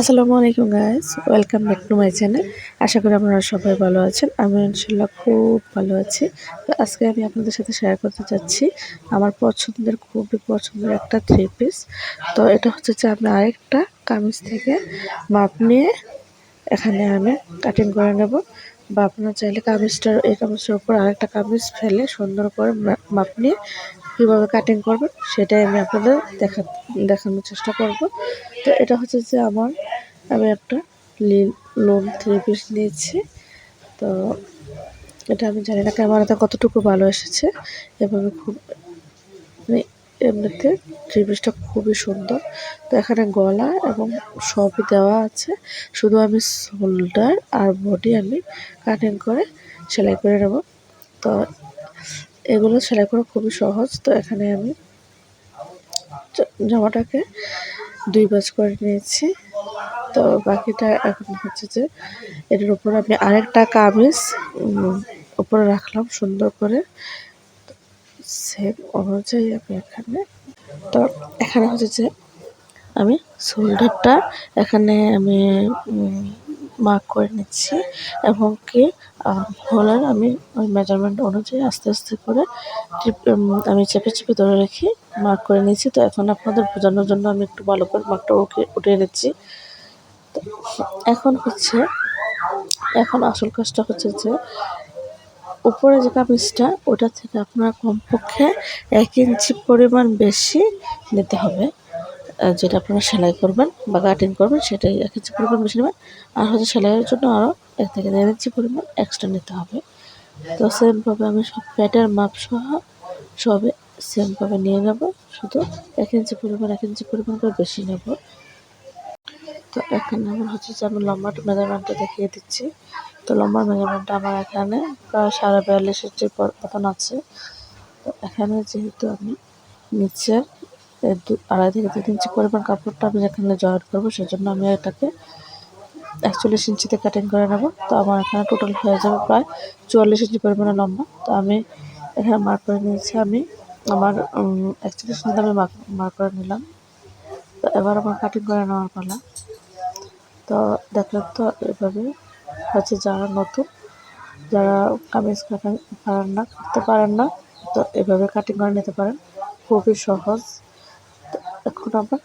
আসসালামু আলাইকুম guys welcome back to my channel আশা করি আপনারা সবাই ভালো আছেন। আমি ইনশাল্লাহ খুব ভালো আছি। তো আজকে আমি আপনাদের সাথে শেয়ার করতে চাচ্ছি আমার পছন্দের, খুবই পছন্দের একটা থ্রি পিস তো এটা হচ্ছে যে আমি আরেকটা কামিজ থেকে মাপ নিয়ে এখানে আমি কাটিং করে নেব। বা আপনারা চাইলে কামিজটার, এই কামিজটার উপর আরেকটা কামিজ ফেলে সুন্দর করে মাপ নিয়ে কীভাবে কাটিং করবেন, সেটাই আমি আপনাদের দেখা, দেখানোর চেষ্টা করব। তো এটা হচ্ছে যে আমার আমি একটা লোন থ্রি পিস নিয়েছি। তো এটা আমি জানি না ক্যামেরাতে কতটুকু ভালো এসেছে। এবং খুব মানে এমনিতে থ্রি পিসটা খুবই সুন্দর। তো এখানে গলা এবং সবই দেওয়া আছে। শুধু আমি শোল্ডার আর বডি আমি কাটিং করে সেলাই করে নেব। তো এগুলো সেলাই করা খুবই সহজ। তো এখানে আমি জামাটাকে দুই বাজ করে নিয়েছি। তো বাকিটা এখন হচ্ছে যে এটার উপর আমি আরেকটা কামিজ উপরে রাখলাম সুন্দর করে। সেম অনুযায়ী আমি এখানে, তো এখানে হচ্ছে যে আমি শোল্ডারটা এখানে আমি মার্ক করে নিচ্ছি এবং কি হলের আমি ওই মেজারমেন্ট অনুযায়ী আস্তে আস্তে করে আমি চেপে চেপে ধরে রেখে মার্ক করে নিচ্ছি তো এখন আপনাদের বোঝানোর জন্য আমি একটু ভালো করে মার্কটা উঠে উঠিয়ে নিচ্ছি। এখন হচ্ছে, এখন আসল কাজটা হচ্ছে যে, উপরে যে কামিজটা, ওটা থেকে আপনার কমপক্ষে এক ইঞ্চি পরিমাণ বেশি নিতে হবে যেটা আপনারা সেলাই করবেন বা কাটিং করবেন, সেটাই এক ইঞ্চি পরিমাণ বেশি নেবেন। আর হচ্ছে সেলাইয়ের জন্য আরও এক থেকে দেড় ইঞ্চি পরিমাণ এক্সট্রা নিতে হবে। তো সেমভাবে আমি সব প্যাটের মাপ সহ সবে সেমভাবে নিয়ে নেব, শুধু এক ইঞ্চি পরিমাণ, এক ইঞ্চি পরিমাণ করে বেশি নেব। তো এখানে আমার হচ্ছে যে আমি লম্বা মেজারমেন্টটা দেখিয়ে দিচ্ছি। তো লম্বা মেজারমেন্টটা আমার এখানে প্রায় সাড়ে বিয়াল্লিশ ইঞ্চির মতন আছে। তো এখানে যেহেতু আমি নিচের আড়াই থেকে তিন ইঞ্চি পরিমাণ কাপড়টা আমি এখানে জয়েন করব, সেজন্য আমি এটাকে একচল্লিশ ইঞ্চিতে কাটিং করে নেব। তো আমার এখানে টোটাল হয়ে যাবে প্রায় চুয়াল্লিশ ইঞ্চি পরিমাণে লম্বা। তো আমি এখানে মার্ক করে নিয়েছি আমি আমার একচল্লিশ ইঞ্চিতে আমি মার্ক করে নিলাম। তো এবার আমার কাটিং করে নেওয়ার পালা। তো দেখলাম তো এভাবে হচ্ছে যারা নতুন, যারা কামিজ কাটা পারেন না, করতে পারেন না, তো এভাবে কাটিং করে নিতে পারেন। খুবই সহজ। এখন আবার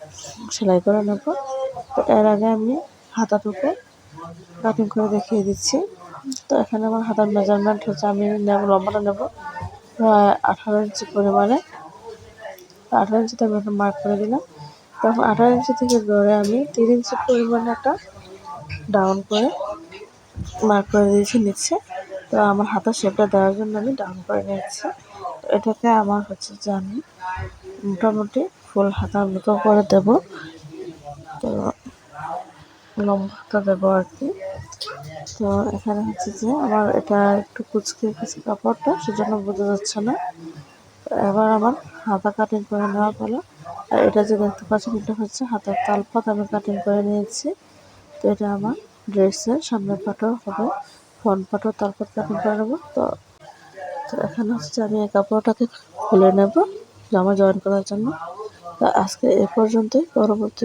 সেলাই করে নেব। তো এর আগে আমি হাতাটুকু কাটিং করে দেখিয়ে দিচ্ছি। তো এখানে আমার হাতার মেজারমেন্ট হচ্ছে আমি নেব, লম্বাটা নেব প্রায় আঠারো ইঞ্চি পরিমাণে। আঠারো ইঞ্চিতে আমি একটা মার্ক করে দিলাম। তখন আঠারো ইঞ্চি থেকে ধরে আমি তিন ইঞ্চি পরিমাণে একটা ডাউন করে মার্ক করে দিয়েছি নিচ্ছে তো আমার হাতের শেপটা দেওয়ার জন্য আমি ডাউন করে নিয়েছি। এটাকে আমার হচ্ছে যে আমি মোটামুটি ফুল হাতার মতো করে দেব। তো লম্বা হাতা দেবো আর কি। তো এখানে হচ্ছে যে আমার এটা একটু কুচকে কুচকে কাপড়টা সেজন্য বোঝা যাচ্ছে না। এবার আমার হাতা কাটিং করে নেওয়া হলো। আর এটা যে দেখতে পাচ্ছেন, এটা হচ্ছে হাতের তালপাত আমি কাটিং করে নিয়েছি। তো এটা আমার ড্রেসের সামনের পাটও হবে, ফ্রন্ট পাটও তারপর কাটিং করে নেব। তো তো এখন হচ্ছে আমি এই কাপড়টাকে খুলে নেব, জামা জয়েন করার জন্য। তো আজকে এ পর্যন্তই, পরবর্তী